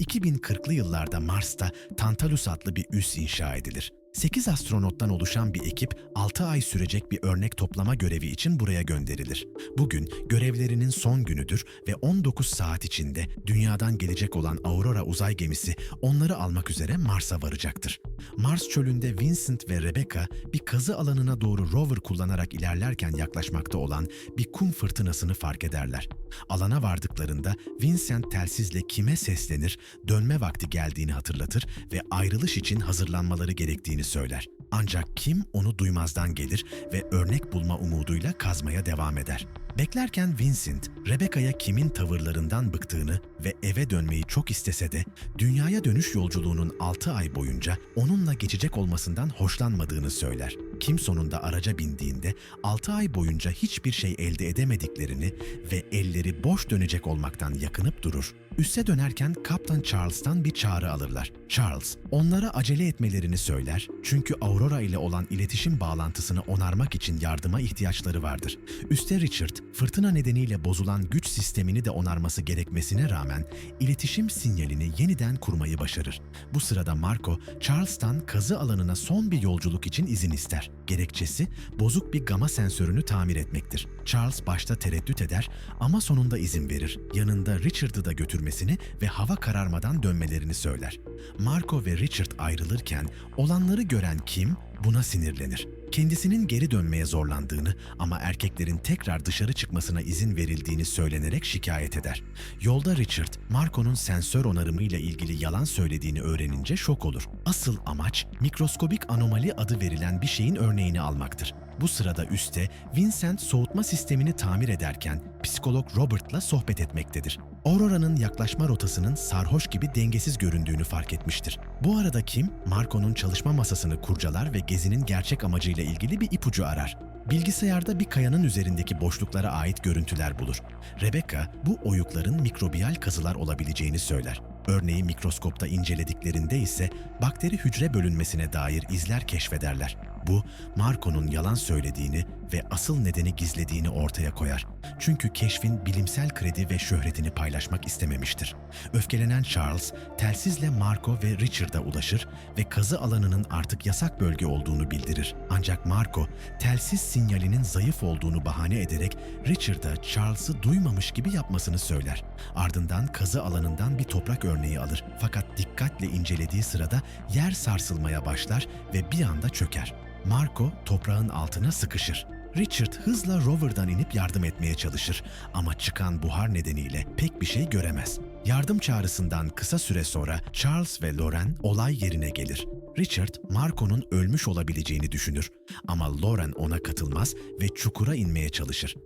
2040'lı yıllarda Mars'ta Tantalus adlı bir üs inşa edilir. 8 astronottan oluşan bir ekip 6 ay sürecek bir örnek toplama görevi için buraya gönderilir. Bugün görevlerinin son günüdür ve 19 saat içinde dünyadan gelecek olan Aurora uzay gemisi onları almak üzere Mars'a varacaktır. Mars çölünde Vincent ve Rebecca bir kazı alanına doğru rover kullanarak ilerlerken yaklaşmakta olan bir kum fırtınasını fark ederler. Alana vardıklarında Vincent telsizle kime seslenir, dönme vakti geldiğini hatırlatır ve ayrılış için hazırlanmaları gerektiğini söyler. Ancak Kim onu duymazdan gelir ve örnek bulma umuduyla kazmaya devam eder. Beklerken Vincent, Rebecca'ya Kim'in tavırlarından bıktığını ve eve dönmeyi çok istese de dünyaya dönüş yolculuğunun 6 ay boyunca onunla geçecek olmasından hoşlanmadığını söyler. Kim sonunda araca bindiğinde 6 ay boyunca hiçbir şey elde edemediklerini ve elleri boş dönecek olmaktan yakınıp durur. Üsse dönerken Kaptan Charles'tan bir çağrı alırlar. Charles, onlara acele etmelerini söyler çünkü Aurora ile olan iletişim bağlantısını onarmak için yardıma ihtiyaçları vardır. Üste Richard, fırtına nedeniyle bozulan güç sistemini de onarması gerekmesine rağmen iletişim sinyalini yeniden kurmayı başarır. Bu sırada Marco, Charles'tan kazı alanına son bir yolculuk için izin ister. Gerekçesi bozuk bir gama sensörünü tamir etmektir. Charles başta tereddüt eder ama sonunda izin verir. Yanında Richard'ı da götürmesini ve hava kararmadan dönmelerini söyler. Marco ve Richard ayrılırken olanları gören Kim buna sinirlenir. Kendisinin geri dönmeye zorlandığını ama erkeklerin tekrar dışarı çıkmasına izin verildiğini söylenerek şikayet eder. Yolda Richard, Marco'nun sensör onarımıyla ilgili yalan söylediğini öğrenince şok olur. Asıl amaç mikroskobik anomali adı verilen bir şeyin örneğini almaktır. Bu sırada üste Vincent soğutma sistemini tamir ederken psikolog Robert'la sohbet etmektedir. Aurora'nın yaklaşma rotasının sarhoş gibi dengesiz göründüğünü fark etmiştir. Bu arada Kim, Marco'nun çalışma masasını kurcalar ve gezinin gerçek amacıyla ilgili bir ipucu arar. Bilgisayarda bir kayanın üzerindeki boşluklara ait görüntüler bulur. Rebecca, bu oyukların mikrobiyal kazılar olabileceğini söyler. Örneği mikroskopta incelediklerinde ise bakteri hücre bölünmesine dair izler keşfederler. Bu, Marco'nun yalan söylediğini ve asıl nedeni gizlediğini ortaya koyar. Çünkü keşfin bilimsel kredi ve şöhretini paylaşmak istememiştir. Öfkelenen Charles, telsizle Marco ve Richard'a ulaşır ve kazı alanının artık yasak bölge olduğunu bildirir. Ancak Marco, telsiz sinyalinin zayıf olduğunu bahane ederek Richard'a Charles'ı duymamış gibi yapmasını söyler. Ardından kazı alanından bir toprak örneği alır. Fakat dikkatle incelediği sırada yer sarsılmaya başlar ve bir anda çöker. Marco toprağın altına sıkışır. Richard hızla rover'dan inip yardım etmeye çalışır ama çıkan buhar nedeniyle pek bir şey göremez. Yardım çağrısından kısa süre sonra Charles ve Lauren olay yerine gelir. Richard, Marco'nun ölmüş olabileceğini düşünür ama Lauren ona katılmaz ve çukura inmeye çalışır.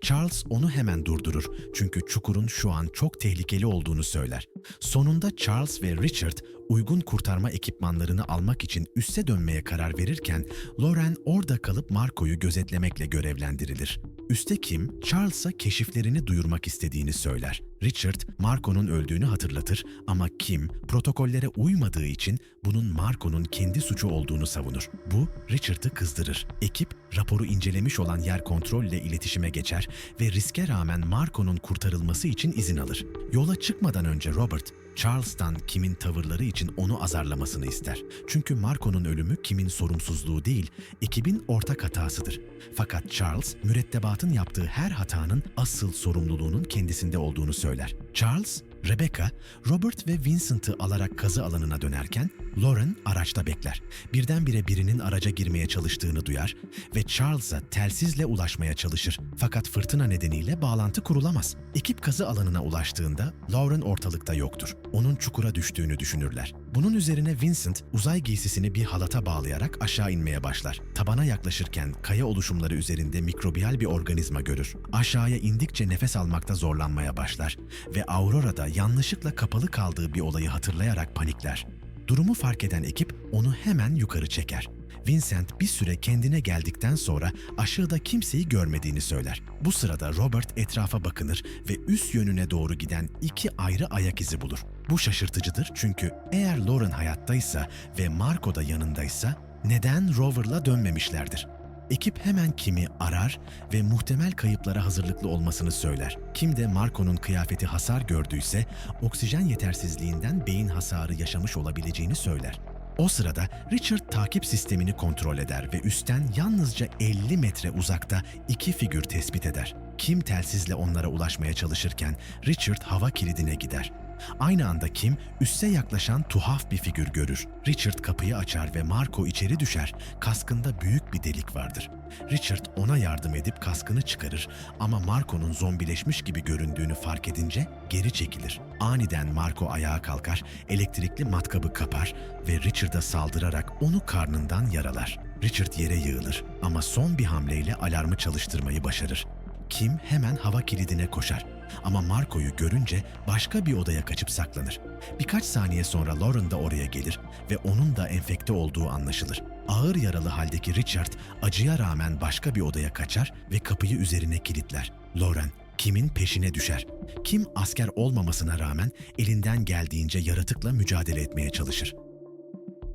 Charles onu hemen durdurur çünkü çukurun şu an çok tehlikeli olduğunu söyler. Sonunda Charles ve Richard uygun kurtarma ekipmanlarını almak için üste dönmeye karar verirken Lauren orada kalıp Marco'yu gözetlemekle görevlendirilir. Üste Kim, Charles'a keşiflerini duyurmak istediğini söyler. Richard, Marco'nun öldüğünü hatırlatır ama Kim, protokollere uymadığı için bunun Marco'nun kendi suçu olduğunu savunur. Bu, Richard'ı kızdırır. Ekip, raporu incelemiş olan yer kontrolle iletişime geçer ve riske rağmen Marco'nun kurtarılması için izin alır. Yola çıkmadan önce Robert, Charles'tan Kim'in tavırları için onu azarlamasını ister. Çünkü Marco'nun ölümü Kim'in sorumsuzluğu değil, ekibin ortak hatasıdır. Fakat Charles, mürettebatın yaptığı her hatanın asıl sorumluluğunun kendisinde olduğunu söyler. Charles, Rebecca, Robert ve Vincent'ı alarak kazı alanına dönerken Lauren araçta bekler. Birdenbire birinin araca girmeye çalıştığını duyar ve Charles'a telsizle ulaşmaya çalışır. Fakat fırtına nedeniyle bağlantı kurulamaz. Ekip kazı alanına ulaştığında Lauren ortalıkta yoktur. Onun çukura düştüğünü düşünürler. Bunun üzerine Vincent uzay giysisini bir halata bağlayarak aşağı inmeye başlar. Tabana yaklaşırken kaya oluşumları üzerinde mikrobiyal bir organizma görür. Aşağıya indikçe nefes almakta zorlanmaya başlar ve Aurora'da yanlışlıkla kapalı kaldığı bir olayı hatırlayarak panikler. Durumu fark eden ekip onu hemen yukarı çeker. Vincent bir süre kendine geldikten sonra aşağıda kimseyi görmediğini söyler. Bu sırada Robert etrafa bakınır ve üst yönüne doğru giden iki ayrı ayak izi bulur. Bu şaşırtıcıdır çünkü eğer Lauren hayattaysa ve Marco da yanındaysa neden Rover'la dönmemişlerdir? Ekip hemen Kim'i arar ve muhtemel kayıplara hazırlıklı olmasını söyler. Kim de Marco'nun kıyafeti hasar gördüyse oksijen yetersizliğinden beyin hasarı yaşamış olabileceğini söyler. O sırada Richard takip sistemini kontrol eder ve üstten yalnızca 50 metre uzakta iki figür tespit eder. Kim telsizle onlara ulaşmaya çalışırken Richard hava kilidine gider. Aynı anda Kim üsse yaklaşan tuhaf bir figür görür. Richard kapıyı açar ve Marco içeri düşer. Kaskında büyük bir delik vardır. Richard ona yardım edip kaskını çıkarır ama Marco'nun zombileşmiş gibi göründüğünü fark edince geri çekilir. Aniden Marco ayağa kalkar, elektrikli matkabı kapar ve Richard'a saldırarak onu karnından yaralar. Richard yere yığılır ama son bir hamleyle alarmı çalıştırmayı başarır. Kim hemen hava kilidine koşar. Ama Marco'yu görünce başka bir odaya kaçıp saklanır. Birkaç saniye sonra Lauren da oraya gelir ve onun da enfekte olduğu anlaşılır. Ağır yaralı haldeki Richard acıya rağmen başka bir odaya kaçar ve kapıyı üzerine kilitler. Lauren Kim'in peşine düşer. Kim asker olmamasına rağmen elinden geldiğince yaratıkla mücadele etmeye çalışır.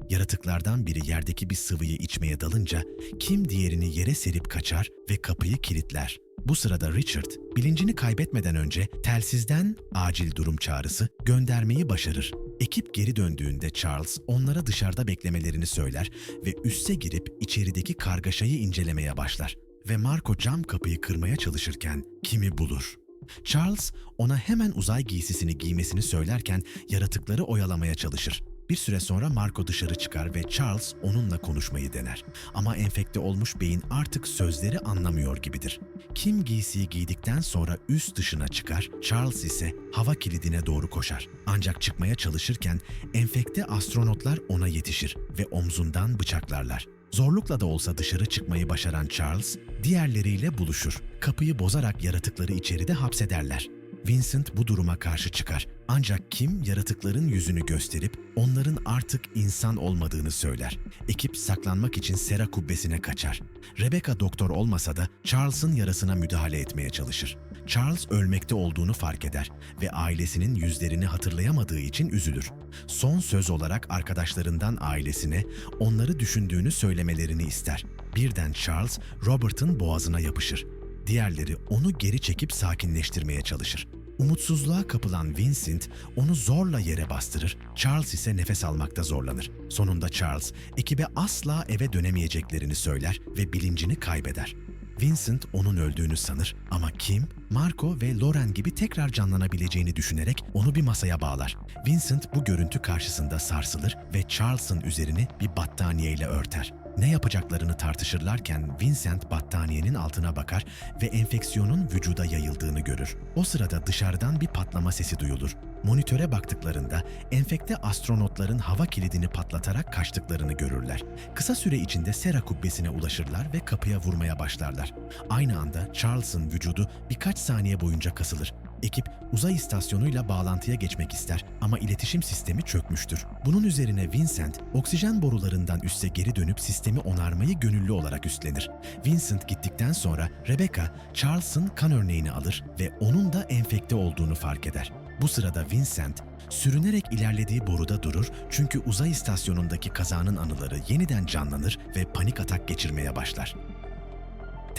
Yaratıklardan biri yerdeki bir sıvıyı içmeye dalınca Kim diğerini yere serip kaçar ve kapıyı kilitler. Bu sırada Richard, bilincini kaybetmeden önce telsizden acil durum çağrısı göndermeyi başarır. Ekip geri döndüğünde Charles onlara dışarıda beklemelerini söyler ve üsse girip içerideki kargaşayı incelemeye başlar. Ve Marco cam kapıyı kırmaya çalışırken kimi bulur. Charles ona hemen uzay giysisini giymesini söylerken yaratıkları oyalamaya çalışır. Bir süre sonra Marco dışarı çıkar ve Charles onunla konuşmayı dener. Ama enfekte olmuş beyin artık sözleri anlamıyor gibidir. Kim giysiyi giydikten sonra üst dışına çıkar, Charles ise hava kilidine doğru koşar. Ancak çıkmaya çalışırken enfekte astronotlar ona yetişir ve omzundan bıçaklarlar. Zorlukla da olsa dışarı çıkmayı başaran Charles, diğerleriyle buluşur. Kapıyı bozarak yaratıkları içeride hapsederler. Vincent bu duruma karşı çıkar. Ancak Kim yaratıkların yüzünü gösterip onların artık insan olmadığını söyler. Ekip saklanmak için sera kubbesine kaçar. Rebecca doktor olmasa da Charles'ın yarasına müdahale etmeye çalışır. Charles ölmekte olduğunu fark eder ve ailesinin yüzlerini hatırlayamadığı için üzülür. Son söz olarak arkadaşlarından ailesine onları düşündüğünü söylemelerini ister. Birden Charles, Robert'ın boğazına yapışır. Diğerleri onu geri çekip sakinleştirmeye çalışır. Umutsuzluğa kapılan Vincent onu zorla yere bastırır, Charles ise nefes almakta zorlanır. Sonunda Charles ekibe asla eve dönemeyeceklerini söyler ve bilincini kaybeder. Vincent onun öldüğünü sanır ama Kim, Marco ve Lauren gibi tekrar canlanabileceğini düşünerek onu bir masaya bağlar. Vincent bu görüntü karşısında sarsılır ve Charles'ın üzerini bir battaniyeyle örter. Ne yapacaklarını tartışırlarken Vincent battaniyenin altına bakar ve enfeksiyonun vücuda yayıldığını görür. O sırada dışarıdan bir patlama sesi duyulur. Monitöre baktıklarında enfekte astronotların hava kilidini patlatarak kaçtıklarını görürler. Kısa süre içinde Sera kubbesine ulaşırlar ve kapıya vurmaya başlarlar. Aynı anda Charles'ın vücudu birkaç saniye boyunca kasılır. Ekip uzay istasyonuyla bağlantıya geçmek ister ama iletişim sistemi çökmüştür. Bunun üzerine Vincent oksijen borularından üste geri dönüp sistemi onarmayı gönüllü olarak üstlenir. Vincent gittikten sonra Rebecca Charles'ın kan örneğini alır ve onun da enfekte olduğunu fark eder. Bu sırada Vincent sürünerek ilerlediği boruda durur çünkü uzay istasyonundaki kazanın anıları yeniden canlanır ve panik atak geçirmeye başlar.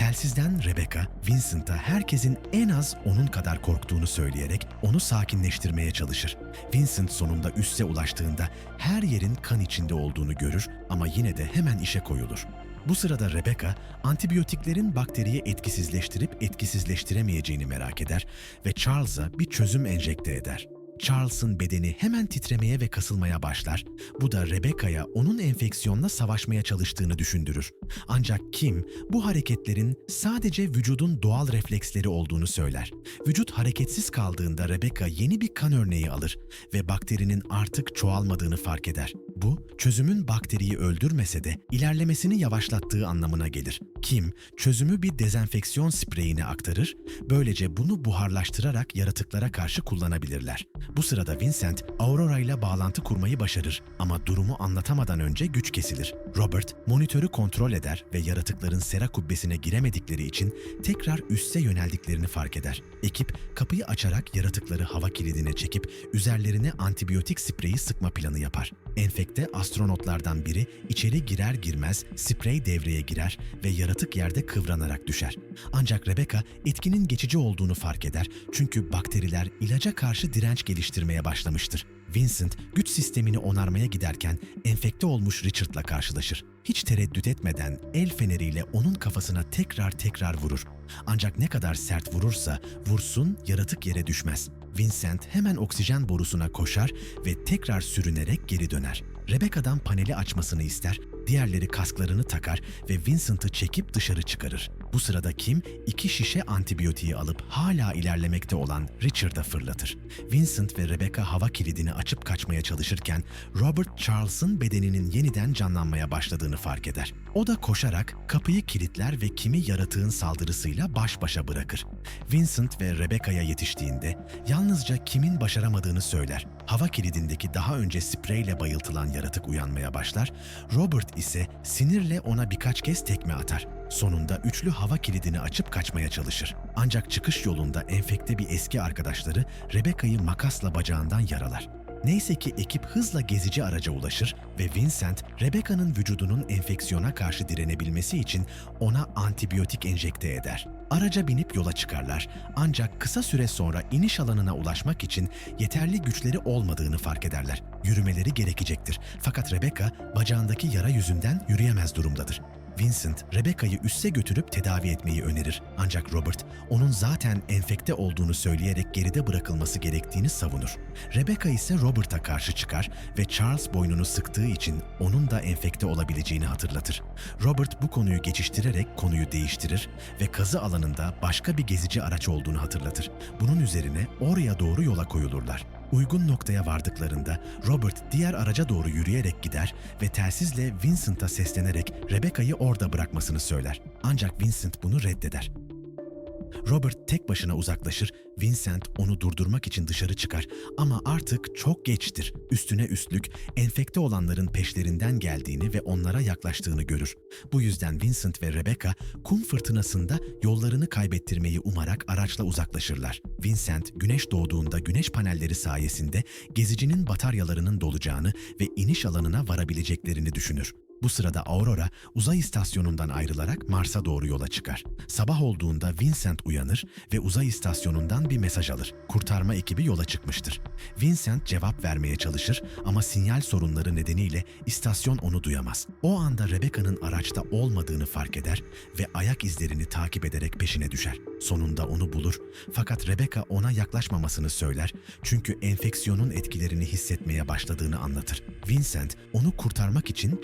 Telsizden Rebecca, Vincent'a herkesin en az onun kadar korktuğunu söyleyerek onu sakinleştirmeye çalışır. Vincent sonunda üsse ulaştığında her yerin kan içinde olduğunu görür ama yine de hemen işe koyulur. Bu sırada Rebecca, antibiyotiklerin bakteriyi etkisizleştirip etkisizleştiremeyeceğini merak eder ve Charles'a bir çözüm enjekte eder. Charles'ın bedeni hemen titremeye ve kasılmaya başlar. Bu da Rebecca'ya onun enfeksiyonla savaşmaya çalıştığını düşündürür. Ancak Kim bu hareketlerin sadece vücudun doğal refleksleri olduğunu söyler. Vücut hareketsiz kaldığında Rebecca yeni bir kan örneği alır ve bakterinin artık çoğalmadığını fark eder. Bu, çözümün bakteriyi öldürmese de ilerlemesini yavaşlattığı anlamına gelir. Kim, çözümü bir dezenfeksiyon spreyine aktarır, böylece bunu buharlaştırarak yaratıklara karşı kullanabilirler. Bu sırada Vincent, Aurora ile bağlantı kurmayı başarır ama durumu anlatamadan önce güç kesilir. Robert, monitörü kontrol eder ve yaratıkların sera kubbesine giremedikleri için tekrar üste yöneldiklerini fark eder. Ekip, kapıyı açarak yaratıkları hava kilidine çekip üzerlerine antibiyotik spreyi sıkma planı yapar. Enfekte astronotlardan biri içeri girer girmez sprey devreye girer ve yaratık yerde kıvranarak düşer. Ancak Rebecca etkinin geçici olduğunu fark eder çünkü bakteriler ilaca karşı direnç geliştirmeye başlamıştır. Vincent güç sistemini onarmaya giderken enfekte olmuş Richard'la karşılaşır. Hiç tereddüt etmeden el feneriyle onun kafasına tekrar tekrar vurur. Ancak ne kadar sert vurursa vursun yaratık yere düşmez. Vincent hemen oksijen borusuna koşar ve tekrar sürünerek geri döner. Rebecca'dan paneli açmasını ister, diğerleri kasklarını takar ve Vincent'ı çekip dışarı çıkarır. Bu sırada Kim iki şişe antibiyotiği alıp hala ilerlemekte olan Richard'a fırlatır. Vincent ve Rebecca hava kilidini açıp kaçmaya çalışırken Robert Charles'ın bedeninin yeniden canlanmaya başladığını fark eder. O da koşarak kapıyı kilitler ve Kim'i yaratığın saldırısıyla baş başa bırakır. Vincent ve Rebecca'ya yetiştiğinde yalnızca Kim'in başaramadığını söyler. Hava kilidindeki daha önce spreyle bayıltılan yaratık uyanmaya başlar. Robert ise sinirle ona birkaç kez tekme atar. Sonunda üçlü hava kilidini açıp kaçmaya çalışır. Ancak çıkış yolunda enfekte bir eski arkadaşları Rebecca'yı makasla bacağından yaralar. Neyse ki ekip hızla gezici araca ulaşır ve Vincent, Rebecca'nın vücudunun enfeksiyona karşı direnebilmesi için ona antibiyotik enjekte eder. Araca binip yola çıkarlar ancak kısa süre sonra iniş alanına ulaşmak için yeterli güçleri olmadığını fark ederler. Yürümeleri gerekecektir fakat Rebecca bacağındaki yara yüzünden yürüyemez durumdadır. Vincent, Rebecca'yı üsse götürüp tedavi etmeyi önerir. Ancak Robert, onun zaten enfekte olduğunu söyleyerek geride bırakılması gerektiğini savunur. Rebecca ise Robert'a karşı çıkar ve Charles boynunu sıktığı için onun da enfekte olabileceğini hatırlatır. Robert bu konuyu geçiştirerek konuyu değiştirir ve kazı alanında başka bir gezici araç olduğunu hatırlatır. Bunun üzerine oraya doğru yola koyulurlar. Uygun noktaya vardıklarında Robert diğer araca doğru yürüyerek gider ve telsizle Vincent'a seslenerek Rebecca'yı orada bırakmasını söyler. Ancak Vincent bunu reddeder. Robert tek başına uzaklaşır, Vincent onu durdurmak için dışarı çıkar ama artık çok geçtir. Üstüne üstlük enfekte olanların peşlerinden geldiğini ve onlara yaklaştığını görür. Bu yüzden Vincent ve Rebecca kum fırtınasında yollarını kaybettirmeyi umarak araçla uzaklaşırlar. Vincent güneş doğduğunda güneş panelleri sayesinde gezicinin bataryalarının dolacağını ve iniş alanına varabileceklerini düşünür. Bu sırada Aurora uzay istasyonundan ayrılarak Mars'a doğru yola çıkar. Sabah olduğunda Vincent uyanır ve uzay istasyonundan bir mesaj alır. Kurtarma ekibi yola çıkmıştır. Vincent cevap vermeye çalışır ama sinyal sorunları nedeniyle istasyon onu duyamaz. O anda Rebecca'nın araçta olmadığını fark eder ve ayak izlerini takip ederek peşine düşer. Sonunda onu bulur fakat Rebecca ona yaklaşmamasını söyler çünkü enfeksiyonun etkilerini hissetmeye başladığını anlatır. Vincent onu kurtarmak için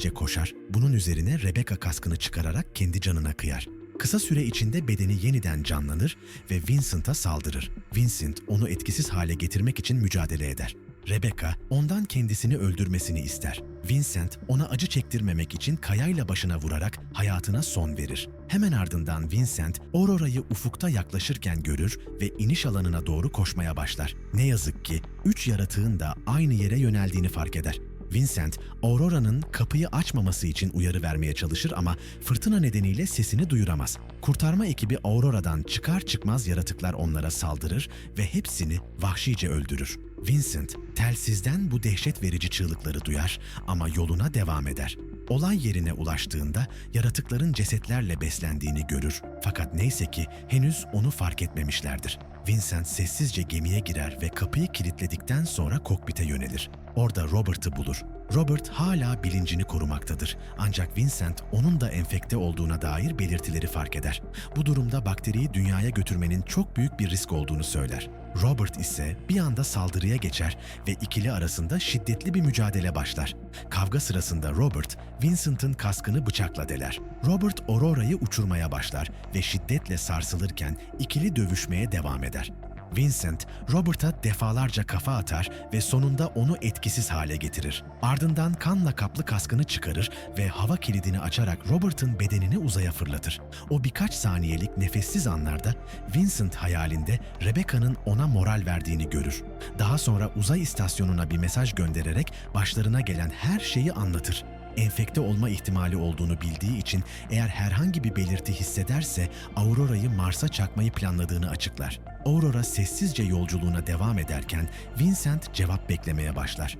çaresizce koşar. Bunun üzerine Rebecca kaskını çıkararak kendi canına kıyar. Kısa süre içinde bedeni yeniden canlanır ve Vincent'a saldırır. Vincent onu etkisiz hale getirmek için mücadele eder. Rebecca ondan kendisini öldürmesini ister. Vincent ona acı çektirmemek için kayayla başına vurarak hayatına son verir. Hemen ardından Vincent Aurora'yı ufukta yaklaşırken görür ve iniş alanına doğru koşmaya başlar. Ne yazık ki üç yaratığın da aynı yere yöneldiğini fark eder. Vincent, Aurora'nın kapıyı açmaması için uyarı vermeye çalışır ama fırtına nedeniyle sesini duyuramaz. Kurtarma ekibi Aurora'dan çıkar çıkmaz yaratıklar onlara saldırır ve hepsini vahşice öldürür. Vincent, telsizden bu dehşet verici çığlıkları duyar ama yoluna devam eder. Olay yerine ulaştığında yaratıkların cesetlerle beslendiğini görür. Fakat neyse ki henüz onu fark etmemişlerdir. Vincent sessizce gemiye girer ve kapıyı kilitledikten sonra kokpite yönelir. Orada Robert'ı bulur. Robert hala bilincini korumaktadır. Ancak Vincent onun da enfekte olduğuna dair belirtileri fark eder. Bu durumda bakteriyi dünyaya götürmenin çok büyük bir risk olduğunu söyler. Robert ise bir anda saldırıya geçer ve ikili arasında şiddetli bir mücadele başlar. Kavga sırasında Robert, Vincent'ın kaskını bıçakla deler. Robert Aurora'yı uçurmaya başlar ve şiddetle sarsılırken ikili dövüşmeye devam eder. Vincent, Robert'a defalarca kafa atar ve sonunda onu etkisiz hale getirir. Ardından kanla kaplı kaskını çıkarır ve hava kilidini açarak Robert'ın bedenini uzaya fırlatır. O birkaç saniyelik nefessiz anlarda Vincent hayalinde Rebecca'nın ona moral verdiğini görür. Daha sonra uzay istasyonuna bir mesaj göndererek başlarına gelen her şeyi anlatır enfekte olma ihtimali olduğunu bildiği için eğer herhangi bir belirti hissederse Aurora'yı Mars'a çakmayı planladığını açıklar. Aurora sessizce yolculuğuna devam ederken Vincent cevap beklemeye başlar.